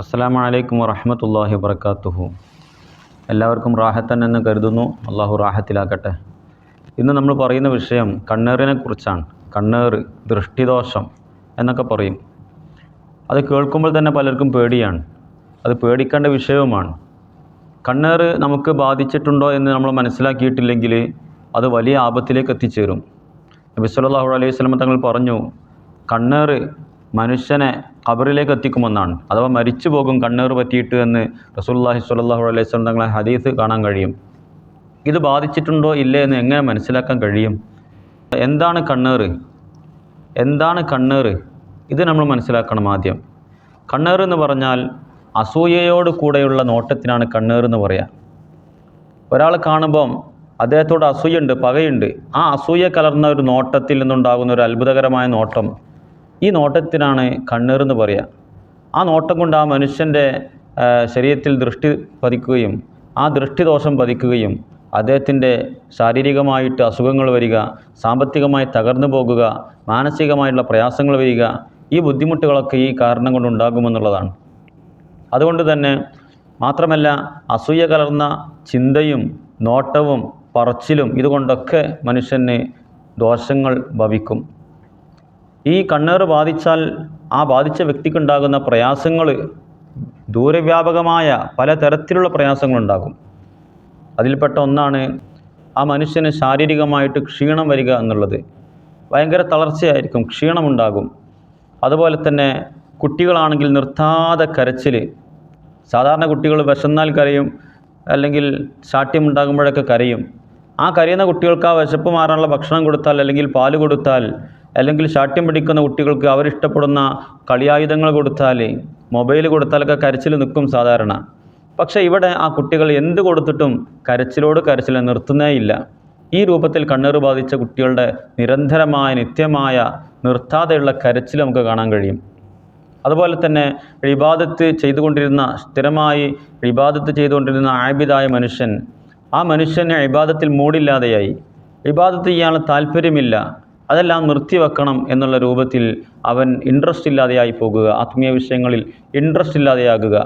അസ്സാം വലൈക്കും വറഹമത്തല്ലാഹി വർക്കാത്തുഹു എല്ലാവർക്കും റാഹത്തൻ എന്ന് കരുതുന്നു. അള്ളാഹു റാഹത്തിലാക്കട്ടെ ഇന്ന് നമ്മൾ പറയുന്ന വിഷയം കണ്ണേറിനെ കുറിച്ചാണ്. കണ്ണേറ് ദൃഷ്ടിദോഷം എന്നൊക്കെ പറയും. അത് കേൾക്കുമ്പോൾ തന്നെ പലർക്കും പേടിയാണ്. അത് പേടിക്കേണ്ട വിഷയവുമാണ്. കണ്ണേറ് നമുക്ക് ബാധിച്ചിട്ടുണ്ടോ എന്ന് നമ്മൾ മനസ്സിലാക്കിയിട്ടില്ലെങ്കിൽ അത് വലിയ ആപത്തിലേക്ക് എത്തിച്ചേരും. നബിസ്വല്ലാഹു അലൈഹി വസല്ലം തങ്ങൾ പറഞ്ഞു കണ്ണേറ് മനുഷ്യനെ ഖബറിലേക്ക് എത്തിക്കുമെന്നാണ്. അഥവാ മരിച്ചു പോകും കണ്ണേറ് പറ്റിയിട്ട് എന്ന് റസൂല്ലാഹി സ്വല്ലല്ലാഹു അലൈഹി വസല്ലം തങ്ങളെ ഹദീസ് കാണാൻ കഴിയും. ഇത് ബാധിച്ചിട്ടുണ്ടോ ഇല്ലേ എന്ന് എങ്ങനെ മനസ്സിലാക്കാൻ കഴിയും? എന്താണ് കണ്ണേറ്? എന്താണ് കണ്ണേറ്? ഇത് നമ്മൾ മനസ്സിലാക്കണം ആദ്യം. കണ്ണേറ് എന്ന് പറഞ്ഞാൽ അസൂയയോട് കൂടെയുള്ള നോട്ടത്തിനാണ് കണ്ണേറ് എന്ന് പറയുക ഒരാൾ കാണുമ്പം അദ്ദേഹത്തോട് അസൂയുണ്ട് പകയുണ്ട്. ആ അസൂയ കലർന്ന ഒരു നോട്ടത്തിൽ നിന്നുണ്ടാകുന്ന ഒരു അത്ഭുതകരമായ നോട്ടം ഈ നോട്ടത്തിനാണ് കണ്ണേറെന്ന് പറയുക ആ നോട്ടം കൊണ്ട് ആ മനുഷ്യന്റെ ശരീരത്തിൽ ദൃഷ്ടി പതിക്കുകയും ആ ദൃഷ്ടിദോഷം പതിക്കുകയും അദ്ദേഹത്തിന്റെ ശാരീരികമായിട്ട് അസുഖങ്ങൾ വരിക സാമ്പത്തികമായി തകർന്നു പോകുക മാനസികമായിട്ടുള്ള പ്രയാസങ്ങൾ വരിക ഈ ബുദ്ധിമുട്ടുകളൊക്കെ ഈ കാരണം കൊണ്ടുണ്ടാകുമെന്നുള്ളതാണ് അതുകൊണ്ട് തന്നെ മാത്രമല്ല അസൂയ കലർന്ന ചിന്തയും നോട്ടവും പറച്ചിലും ഇതുകൊണ്ടൊക്കെ മനുഷ്യന് ദോഷങ്ങൾ ഭവിക്കും. ഈ കണ്ണേറ് ബാധിച്ചാൽ ആ ബാധിച്ച വ്യക്തിക്കുണ്ടാകുന്ന പ്രയാസങ്ങൾ ദൂരവ്യാപകമായ പലതരത്തിലുള്ള പ്രയാസങ്ങളുണ്ടാകും. അതിൽപ്പെട്ട ഒന്നാണ് ആ മനുഷ്യന് ശാരീരികമായിട്ട് ക്ഷീണം വരിക എന്നുള്ളത്. ഭയങ്കര തളർച്ചയായിരിക്കും ക്ഷീണമുണ്ടാകും. അതുപോലെ തന്നെ കുട്ടികളാണെങ്കിൽ നിർത്താതെ കരച്ചിൽ സാധാരണ കുട്ടികൾ വിശന്നാൽ കരയും അല്ലെങ്കിൽ ശാഠ്യമുണ്ടാകുമ്പോഴൊക്കെ കരയും. ആ കരയുന്ന കുട്ടികൾക്ക് ആ വിശപ്പ് മാറാനുള്ള ഭക്ഷണം കൊടുത്താൽ അല്ലെങ്കിൽ പാൽ കൊടുത്താൽ അല്ലെങ്കിൽ ശാഠ്യം പിടിക്കുന്ന കുട്ടികൾക്ക് അവരിഷ്ടപ്പെടുന്ന കളിയായുധങ്ങൾ കൊടുത്താൽ മൊബൈൽ കൊടുത്താലൊക്കെ കരച്ചിൽ നിൽക്കും സാധാരണ. പക്ഷേ ഇവിടെ ആ കുട്ടികൾ എന്ത് കൊടുത്തിട്ടും കരച്ചിലോട് കരച്ചിൽ നിർത്തുന്നേയില്ല. ഈ രൂപത്തിൽ കണ്ണീർ ബാധിച്ച കുട്ടികളുടെ നിരന്തരമായ നിത്യമായ നിർത്താതെയുള്ള കരച്ചിൽ നമുക്ക് കാണാൻ കഴിയും. അതുപോലെ തന്നെ ഇബാദത്ത് ചെയ്തുകൊണ്ടിരുന്ന സ്ഥിരമായി ഇബാദത്ത് ചെയ്തുകൊണ്ടിരുന്ന ആബിദായ മനുഷ്യൻ ആ മനുഷ്യനെ ഇബാദത്തിൽ മൂടില്ലാതെയായി. ഇബാദത്ത് ചെയ്യാനുള്ള താല്പര്യമില്ല അതെല്ലാം നിർത്തിവെക്കണം എന്നുള്ള രൂപത്തിൽ അവൻ ഇൻട്രസ്റ്റ് ഇല്ലാതെയായി പോകുക ആത്മീയ വിഷയങ്ങളിൽ ഇൻട്രസ്റ്റ് ഇല്ലാതെയാകുക.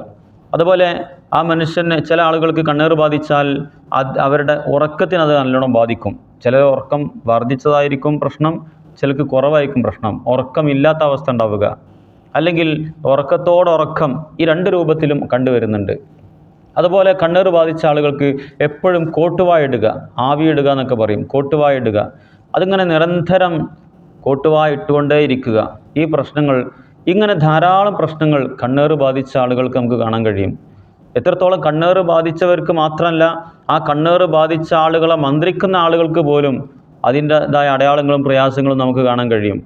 അതുപോലെ ആ മനുഷ്യന് ചില ആളുകൾക്ക് കണ്ണീർ ബാധിച്ചാൽ അത് അവരുടെ ഉറക്കത്തിന് അത് നല്ലോണം ബാധിക്കും. ചില ഉറക്കം വർദ്ധിച്ചതായിരിക്കും പ്രശ്നം ചിലക്ക് കുറവായിരിക്കും പ്രശ്നം. ഉറക്കമില്ലാത്ത അവസ്ഥ ഉണ്ടാവുക. അല്ലെങ്കിൽ ഉറക്കത്തോടുറക്കം ഈ രണ്ട് രൂപത്തിലും കണ്ടുവരുന്നുണ്ട്. അതുപോലെ കണ്ണീർ ബാധിച്ച ആളുകൾക്ക് എപ്പോഴും കോട്ടുവായിടുക ആവിയിടുക എന്നൊക്കെ പറയും. കോട്ടുവായിടുക. അതിങ്ങനെ നിരന്തരം കോട്ടുവായിട്ടുകൊണ്ടേ ഇരിക്കുക. ഈ പ്രശ്നങ്ങൾ ഇങ്ങനെ ധാരാളം പ്രശ്നങ്ങൾ കണ്ണേറ് ബാധിച്ച ആളുകൾക്ക് നമുക്ക് കാണാൻ കഴിയും. എത്രത്തോളം കണ്ണേറ് ബാധിച്ചവർക്ക് മാത്രമല്ല ആ കണ്ണേറ് ബാധിച്ച ആളുകളെ മന്ത്രിക്കുന്ന ആളുകൾക്ക് പോലും അതിന്റെതായ അടയാളങ്ങളും പ്രയാസങ്ങളും നമുക്ക് കാണാൻ കഴിയും.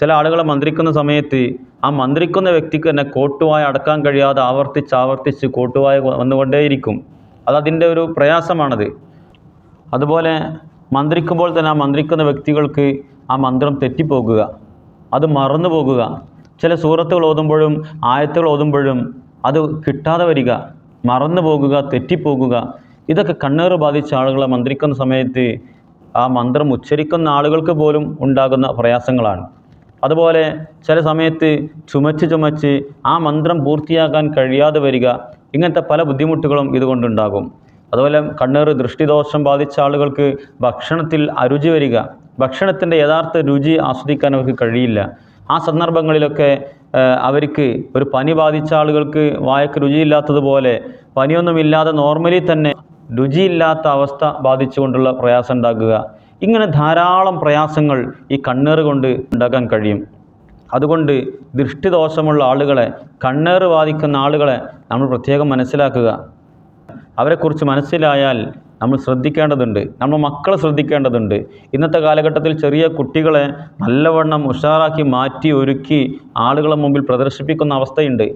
ചില ആളുകളെ മന്ത്രിക്കുന്ന സമയത്ത് ആ മന്ത്രിക്കുന്ന വ്യക്തിക്ക് തന്നെ കോട്ടുവായ അടക്കാൻ കഴിയാതെ ആവർത്തിച്ച് ആവർത്തിച്ച് കോട്ടുവായ വന്നുകൊണ്ടേയിരിക്കും. അതതിന്റെ ഒരു പ്രയാസമാണത്. അതുപോലെ മന്ത്രിക്കുമ്പോൾ തന്നെ ആ മന്ത്രിക്കുന്ന വ്യക്തികൾക്ക് ആ മന്ത്രം തെറ്റിപ്പോകുക. അത് മറന്നു പോകുക. ചില സൂറത്തുകൾ ഓതുമ്പോഴും ആയത്തുകൾ ഓതുമ്പോഴും അത് കിട്ടാതെ വരിക. മറന്നു പോകുക തെറ്റിപ്പോകുക. ഇതൊക്കെ കണ്ണേറ് ബാധിച്ച ആളുകളെ മന്ത്രിക്കുന്ന സമയത്ത് ആ മന്ത്രം ഉച്ചരിക്കുന്ന ആളുകൾക്ക് പോലും ഉണ്ടാകുന്ന പ്രയാസങ്ങളാണ്. അതുപോലെ ചില സമയത്ത് ചുമച്ച് ചുമച്ച് ആ മന്ത്രം പൂർത്തിയാക്കാൻ കഴിയാതെ വരിക. ഇങ്ങനത്തെ പല ബുദ്ധിമുട്ടുകളും ഇതുകൊണ്ടുണ്ടാകും. അതുപോലെ കണ്ണേറ് ദൃഷ്ടിദോഷം ബാധിച്ച ആളുകൾക്ക് ഭക്ഷണത്തിൽ അരുചി വരിക ഭക്ഷണത്തിന്റെ യഥാർത്ഥ രുചി ആസ്വദിക്കാൻ അവർക്ക് കഴിയില്ല. ആ സന്ദർഭങ്ങളിലൊക്കെ അവർക്ക് ഒരു പനി ബാധിച്ച ആളുകൾക്ക് വായക്ക് രുചിയില്ലാത്തതുപോലെ പനിയൊന്നുമില്ലാതെ നോർമലി തന്നെ രുചിയില്ലാത്ത അവസ്ഥ ബാധിച്ചുകൊണ്ടുള്ള പ്രയാസം ഉണ്ടാക്കുക. ഇങ്ങനെ ധാരാളം പ്രയാസങ്ങൾ ഈ കണ്ണേറ് കൊണ്ട് ഉണ്ടാക്കാൻ കഴിയും. അതുകൊണ്ട് ദൃഷ്ടിദോഷമുള്ള ആളുകളെ കണ്ണേറ് ബാധിക്കുന്ന ആളുകളെ നമ്മൾ പ്രത്യേകം മനസ്സിലാക്കുക. അവരെക്കുറിച്ച് മനസ്സിലായാൽ നമ്മൾ ശ്രദ്ധിക്കേണ്ടതുണ്ട്. നമ്മൾ മക്കളെ ശ്രദ്ധിക്കേണ്ടതുണ്ട്. ഇന്നത്തെ കാലഘട്ടത്തിൽ ചെറിയ കുട്ടികളെ നല്ലവണ്ണം ഉഷാറാക്കി മാറ്റി ഒരുക്കി ആളുകളെ മുമ്പിൽ പ്രദർശിപ്പിക്കുന്ന അവസ്ഥയുണ്ട്.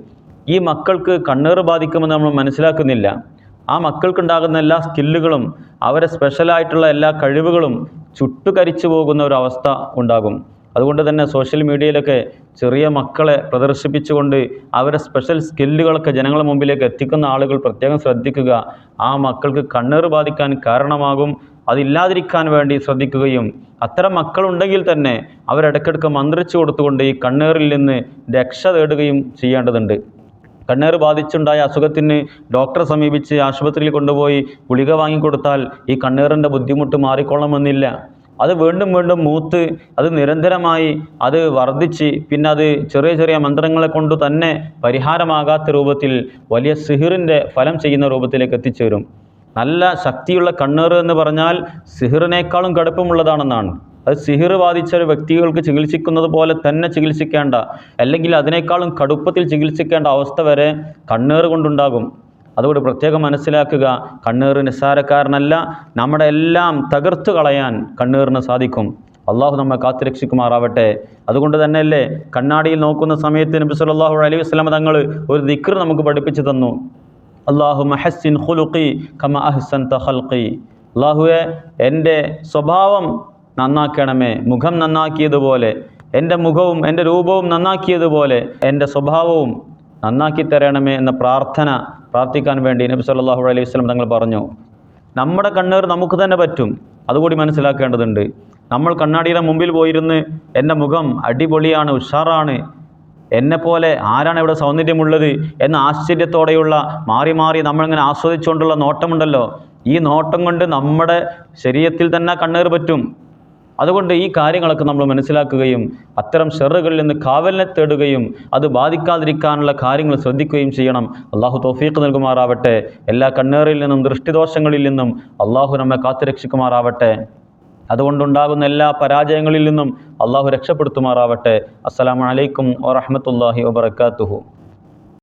ഈ മക്കൾക്ക് കണ്ണേറ് ബാധിക്കുമെന്ന് നമ്മൾ മനസ്സിലാക്കുന്നില്ല. ആ മക്കൾക്കുണ്ടാകുന്ന എല്ലാ സ്കില്ലുകളും അവരെ സ്പെഷ്യലായിട്ടുള്ള എല്ലാ കഴിവുകളും ചുട്ടുകരിച്ചു പോകുന്ന ഒരു അവസ്ഥ ഉണ്ടാകും. അതുകൊണ്ട് തന്നെ സോഷ്യൽ മീഡിയയിലൊക്കെ ചെറിയ മക്കളെ പ്രദർശിപ്പിച്ചുകൊണ്ട് അവരെ സ്പെഷ്യൽ സ്കില്ലുകളൊക്കെ ജനങ്ങളുടെ മുമ്പിലേക്ക് എത്തിക്കുന്ന ആളുകൾ പ്രത്യേകം ശ്രദ്ധിക്കുക. ആ മക്കൾക്ക് കണ്ണേറ് ബാധിക്കാൻ കാരണമാകും. അതില്ലാതിരിക്കാൻ വേണ്ടി ശ്രദ്ധിക്കുകയും അത്തരം മക്കളുണ്ടെങ്കിൽ തന്നെ അവരിടയ്ക്കിടയ്ക്ക് മന്ത്രിച്ചു കൊടുത്തുകൊണ്ട് ഈ കണ്ണേറിൽ നിന്ന് രക്ഷ തേടുകയും ചെയ്യേണ്ടതുണ്ട്. കണ്ണേർ ബാധിച്ചുണ്ടായ അസുഖത്തിന് ഡോക്ടറെ സമീപിച്ച് ആശുപത്രിയിൽ കൊണ്ടുപോയി ഗുളിക വാങ്ങിക്കൊടുത്താൽ ഈ കണ്ണേറിന്റെ ബുദ്ധിമുട്ട് മാറിക്കൊള്ളണമെന്നില്ല. അത് വീണ്ടും വീണ്ടും മൂത്ത് അത് നിരന്തരമായി അത് വർദ്ധിച്ച് പിന്നെ അത് ചെറിയ ചെറിയ മന്ത്രങ്ങളെ കൊണ്ട് തന്നെ പരിഹാരമാകാത്ത രൂപത്തിൽ വലിയ സിഹിറിന്റെ ഫലം ചെയ്യുന്ന രൂപത്തിലേക്ക് എത്തിച്ചേരും. നല്ല ശക്തിയുള്ള കണ്ണേറ് എന്ന് പറഞ്ഞാൽ സിഹിറിനേക്കാളും കടുപ്പമുള്ളതാണെന്നാണ്. അത് സിഹിർ ബാധിച്ച ഒരു വ്യക്തികൾക്ക് ചികിത്സിക്കുന്നത് പോലെ തന്നെ ചികിത്സിക്കേണ്ട അല്ലെങ്കിൽ അതിനേക്കാളും കടുപ്പത്തിൽ ചികിത്സിക്കേണ്ട അവസ്ഥ വരെ കണ്ണേറ് കൊണ്ടുണ്ടാകും. അതുകൊണ്ട് പ്രത്യേകം മനസ്സിലാക്കുക കണ്ണീർ നിസ്സാരക്കാരനല്ല. നമ്മുടെ എല്ലാം തകർത്തു കളയാൻ കണ്ണീറിന് സാധിക്കും. അള്ളാഹു നമ്മെ കാത്തുരക്ഷിക്കുമാറാവട്ടെ അതുകൊണ്ട് തന്നെയല്ലേ കണ്ണാടിയിൽ നോക്കുന്ന സമയത്ത് നബി സല്ലല്ലാഹു അലൈഹി വസല്ലം തങ്ങൾ ഒരു ദിക്ർ നമുക്ക് പഠിപ്പിച്ചു തന്നു. അള്ളാഹു മഹസിൻ ഹുലുഖി കമ അഹ്സൻ തഹൽഖി അള്ളാഹുവെ എന്റെ സ്വഭാവം നന്നാക്കണമേ. മുഖം നന്നാക്കിയതുപോലെ എന്റെ മുഖവും എന്റെ രൂപവും നന്നാക്കിയതുപോലെ എന്റെ സ്വഭാവവും നന്നാക്കി തരണമേ എന്ന പ്രാർത്ഥന പ്രാർത്ഥിക്കാൻ വേണ്ടി നബി സല്ലാഹു അലൈഹി വസ്ലം തങ്ങൾ പറഞ്ഞു നമ്മുടെ കണ്ണേർ നമുക്ക് തന്നെ പറ്റും. അതുകൂടി മനസ്സിലാക്കേണ്ടതുണ്ട്. നമ്മൾ കണ്ണാടിയുടെ മുമ്പിൽ പോയിരുന്ന് എന്റെ മുഖം അടിപൊളിയാണ് ഉഷാറാണ്. എന്നെപ്പോലെ ആരാണ് ഇവിടെ സൗന്ദര്യമുള്ളത് എന്ന ആശ്ചര്യത്തോടെയുള്ള മാറി മാറി നമ്മളിങ്ങനെ ആസ്വദിച്ചുകൊണ്ടുള്ള നോട്ടമുണ്ടല്ലോ. ഈ നോട്ടം കൊണ്ട് നമ്മുടെ ശരീരത്തിൽ തന്നെ കണ്ണേർ പറ്റും. അതുകൊണ്ട് ഈ കാര്യങ്ങളൊക്കെ നമ്മൾ മനസ്സിലാക്കുകയും അത്തരം ഷെറുകളിൽ നിന്ന് കാവലിനെ തേടുകയും അത് ബാധിക്കാതിരിക്കാനുള്ള കാര്യങ്ങൾ ശ്രദ്ധിക്കുകയും ചെയ്യണം. അള്ളാഹു തോഫീക്ക് നൽകുമാറാവട്ടെ. എല്ലാ കണ്ണേറിൽ നിന്നും ദൃഷ്ടിദോഷങ്ങളിൽ നിന്നും അള്ളാഹു നമ്മെ കാത്തുരക്ഷിക്കുമാറാവട്ടെ അതുകൊണ്ടുണ്ടാകുന്ന എല്ലാ പരാജയങ്ങളിൽ നിന്നും അള്ളാഹു രക്ഷപ്പെടുത്തുമാറാവട്ടെ. അസ്സലാമു അലൈക്കും വറഹ്മത്തുള്ളാഹി വബറകാതുഹു.